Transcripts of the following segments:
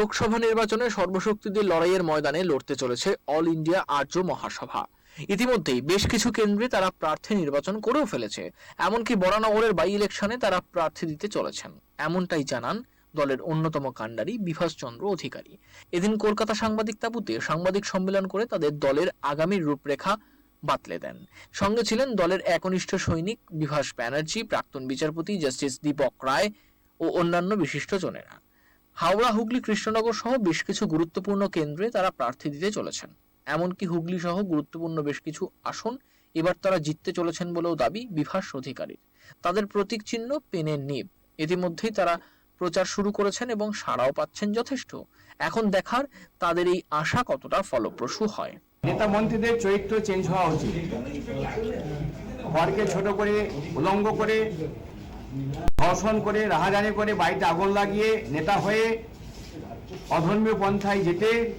লোকসভা নির্বাচনে সর্বশক্তি দিয়ে লড়াইয়ের ময়দানে লড়তে চলেছে অল ইন্ডিয়া আর্য মহাসভা। ইতিমধ্যেই বেশ কিছু কেন্দ্রে তারা প্রার্থী নির্বাচন করেও ফেলেছে। এমনকি বরানগরের বাই ইলেকশনে তারা প্রার্থী দিতে চলেছেন। এমনটাই জানান দলের অন্যতম কাণ্ডারি বিভাস চন্দ্র অধিকারী। এদিন কলকাতা সাংবাদিক তাবুতে সাংবাদিক সম্মেলন করে তাদের দলের আগামীর রূপরেখা বাতলে দেন। সঙ্গে ছিলেন দলের একনিষ্ঠ সৈনিক বিভাস ব্যানার্জি, প্রাক্তন বিচারপতি জাস্টিস দীপক রায় ও অন্যান্য বিশিষ্ট বিশিষ্টজনেরা। হাওড়া, হুগলি, কৃষ্ণনগর সহ বেশ কিছু গুরুত্বপূর্ণ কেন্দ্রে তারা প্রার্থী দিতে চলেছেন। এমনকি হুগলি সহ গুরুত্বপূর্ণ বেশ কিছু আসন এবার তারা জিততে চলেছেন বলেও দাবি বিভাস অধিকারীর। তাদের প্রতীক চিহ্ন পেনের নিব ইতিমধ্যেই তারা প্রচার শুরু করেছেন এবং সাড়াও পাচ্ছেন যথেষ্ট। এখন দেখার তাদের এই আশা কতটা ফলপ্রসূ হয়। নেতা মন্ত্রীদের চরিত্র চেঞ্জ হওয়া উচিত। ঘরকে ছোট করে উলঙ্গ করে ধর্ষণ করে, রাহাজানি করে বাড়িতে আগুন লাগিয়ে নেতা হয়ে অধর্মীয় পন্থায় যেতে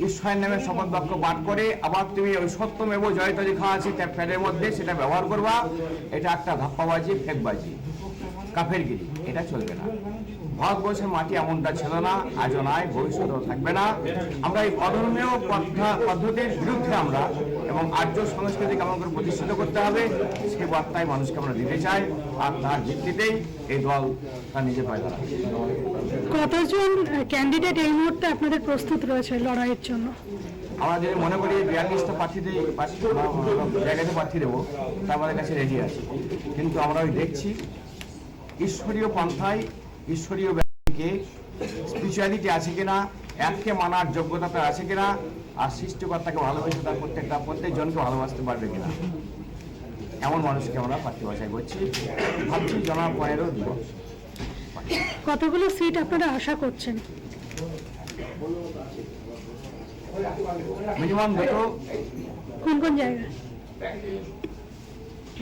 ঈশ্বরের নামে শপথ বাক্য পাঠ করে, আবার তুমি ওই সত্যম এবং জয়িত লেখা আছে তার ফ্যানের মধ্যে, সেটা ব্যবহার করবা। এটা একটা ধাপ্পাবাজি, ফেকবাজি, কাফেরগিরি, এটা চলবে না। ভারতবর্ষের মাটি এমনটা ছিল না, আজও নাই, ভবিষ্যতেও থাকবে না। আমরা এই অধর্মীয় পদ্ধা- পদ্ধতির বিরুদ্ধে আমরা এবং আর্য সংস্কৃতি কেমন করে প্রতিষ্ঠিত করতে হবে। সেই বার্তায় মানুষকে আমরা দিতে চাই আর তার ভিত্তিতেই এই দল তার নিজে পায় দাঁড়াবে কতজন ক্যান্ডিডেট এই মুহূর্তে আপনাদের প্রস্তুত রয়েছে লড়াইয়ের জন্য? আমরা যদি মনে করি বিয়াল্লিশটা প্রার্থীতে প্রার্থী- জায়গাতে প্রার্থী দেবো তা আমাদের কাছে রেডি আছে। কিন্তু আমরা ওই দেখছি ঈশ্বরীয় পন্থায় ঈশ্বরীয় ব্যক্তিকে স্পিরিচুয়ালিটি আছে কিনা এককে মানার যোগ্যতা তার আছে কিনা আর সৃষ্টিকর্তাকে ভালোবেসে তার প্রত্যেকটা প্রত্যেকজনকে ভালোবাসতে পারবে কিনা? এমন মানুষকে আমরা বাছাই করছি ভাবছি জনাব পনেরো দিব কতগুলো সিট আপনারা আশা করছেন? মিনিমাম দুটো। কোন কোন জায়গায়?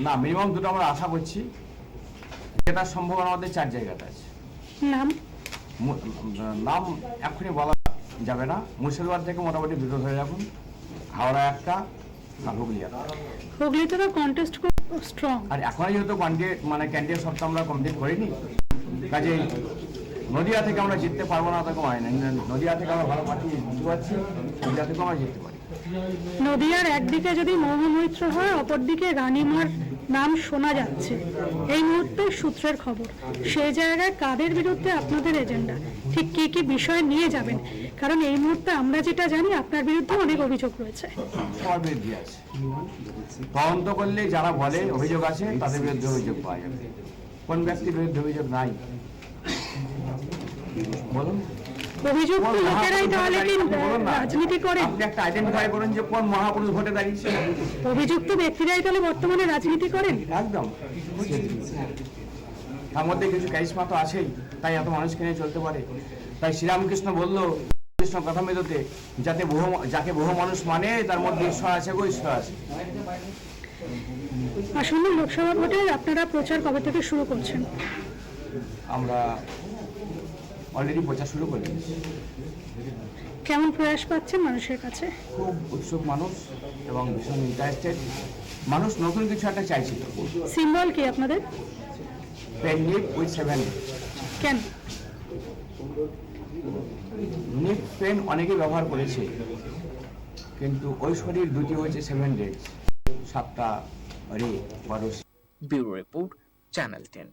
না মিনিমাম দুটো আমরা আশা করছি। যেটার সম্ভাবনা আমাদের চার জায়গাতে আছে। নাম? নাম এখনই বলা যাবে না। মুর্শিদাবাদ থেকে মোটামুটি বিরোধ হয়ে রাখুন। হাওড়া একটা আর হুগলি একটা। হুগলিতে তো কন্টেস্ট খুব স্ট্রং আর এখনই যেহেতু কন্টেস্ট মানে ক্যান্ডিডেট সব আমরা কমপ্লিট করিনি কাজেই নদিয়া থেকে আমরা জিততে পারব না তখন হয় না। নদিয়া থেকে আমরা ভালো পার্টি জিততে পারছি নদিয়া থেকে আমরা জিততে পারি। নদিয়ার একদিকে যদি মৌমৈত্র হয়, অপরদিকে রানীমার নাম শোনা যাচ্ছে। এই মুহূর্তে সূত্রের খবর, সেই জায়গায় কাদের বিরুদ্ধে আপনাদের এজেন্ডা? ঠিক কি কি বিষয় নিয়ে যাবেন? কারণ এই মুহূর্তে আমরা যেটা জানি, আপনার বিরুদ্ধে অনেক অভিযোগ রয়েছে। তদন্ত করলে যারা বলে অভিযোগ আছে, তাদের বিরুদ্ধে অভিযোগ পাওয়া যাবে। কোন ব্যক্তির বিরুদ্ধে অভিযোগ নাই? বলুন। অভিযুক্ত লোকেরাই তাহলে কি। রাজনীতি করেন আপনি একটা আইডেন্টিফাই করুন যে কোন মহাপুরুষ ভোটে দাঁড়িয়েছে। অভিযুক্ত ব্যক্তিরাই তাহলে বর্তমানে রাজনীতি করেন? একদম। তার মধ্যে কিছু ক্যারিশমা তো আছেই তাই এত মানুষকে নিয়ে চলতে পারে। তাই শ্রীরামকৃষ্ণ বলল কৃষ্ণ কথা মেদতে যাতে বহু যাকে বহু মানুষ মানে তার মধ্যে ঈশ্বর আছে গো ঈশ্বর আছে। আসন্ন লোকসভা ভোটে আপনারা প্রচার কবে থেকে শুরু করছেন? আমরা অলরেডি প্রচার শুরু করে দিয়েছি। কেমন প্রয়াস পাচ্ছেন মানুষের কাছে? খুব উৎসুক মানুষ এবং ভীষণ ইন্টারেস্টেড মানুষ নতুন কিছু একটা চাইছিল সিম্বল কি আপনাদের? পেন নিপ উইথ সেভেন কেন? নিপ পেন অনেকে ব্যবহার করেছে কিন্তু ওই শরীর দুটি হয়েছে সেভেন ডেজ সাতটা রে বারো ব্যুরো রিপোর্ট চ্যানেল টেন।